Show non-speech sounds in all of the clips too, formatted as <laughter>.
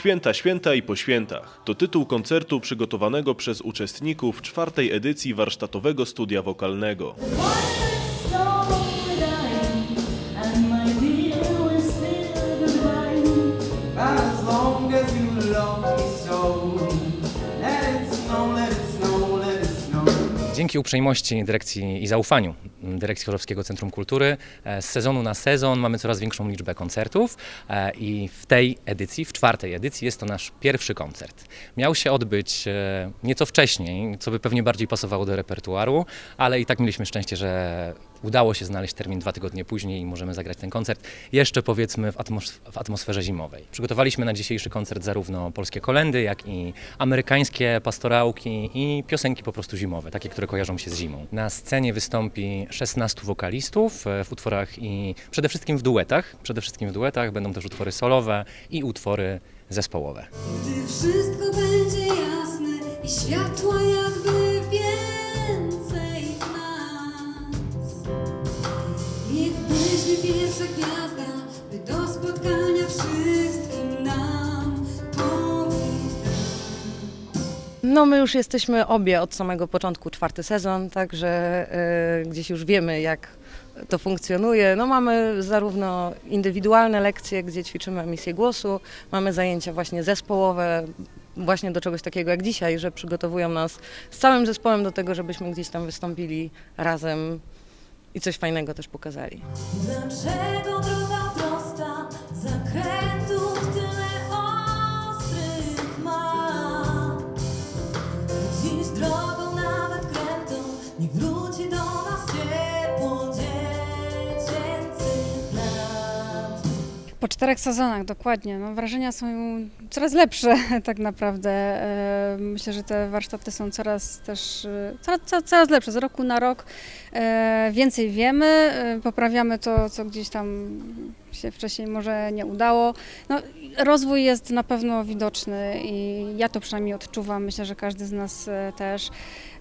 Święta, święta i po świętach to tytuł koncertu przygotowanego przez uczestników czwartej edycji warsztatowego studia wokalnego. Dzięki uprzejmości dyrekcji i zaufaniu Dyrekcji Chorowskiego Centrum Kultury e, z sezonu na sezon mamy coraz większą liczbę koncertów e, i w tej edycji, w czwartej edycji jest to nasz pierwszy koncert. Miał się odbyć e, nieco wcześniej, co by pewnie bardziej pasowało do repertuaru, ale i tak mieliśmy szczęście, że udało się znaleźć termin dwa tygodnie później i możemy zagrać ten koncert jeszcze powiedzmy w, atmos- w atmosferze zimowej. Przygotowaliśmy na dzisiejszy koncert zarówno polskie kolendy, jak i amerykańskie pastorałki i piosenki po prostu zimowe, takie, które kojarzą się z zimą. Na scenie wystąpi 16 wokalistów e, w utworach i przede wszystkim w duetach. Przede wszystkim w duetach będą też utwory solowe i utwory zespołowe. Gdy wszystko będzie jasne i światła jakby pierwsza gwiazda, by do spotkania wszystkim nam. No my już jesteśmy obie od samego początku czwarty sezon, także e, gdzieś już wiemy jak to funkcjonuje. No mamy zarówno indywidualne lekcje, gdzie ćwiczymy emisję głosu, mamy zajęcia właśnie zespołowe, właśnie do czegoś takiego jak dzisiaj, że przygotowują nas z całym zespołem do tego, żebyśmy gdzieś tam wystąpili razem i coś fajnego też pokazali. Dlaczego Po czterech sezonach, dokładnie. No, wrażenia są coraz lepsze, <laughs> tak naprawdę. E, Myślę, że te warsztaty są coraz też e, coraz, coraz, lepsze. Z roku na rok e, więcej wiemy, poprawiamy to, co gdzieś tam się wcześniej może nie udało. No, rozwój jest na pewno widoczny i ja to przynajmniej odczuwam. Myślę, że każdy z nas e, też.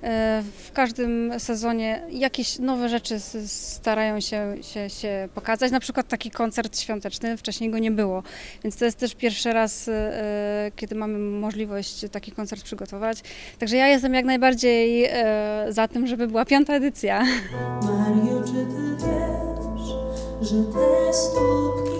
E, W każdym sezonie jakieś nowe rzeczy starają się, się, się pokazać. Na przykład taki koncert świąteczny, wcześniej go nie było. Więc to jest też pierwszy raz, e, kiedy mamy możliwość taki koncert przygotować. Także ja jestem jak najbardziej za tym, żeby była piąta edycja. Mario, czy ty wiesz, że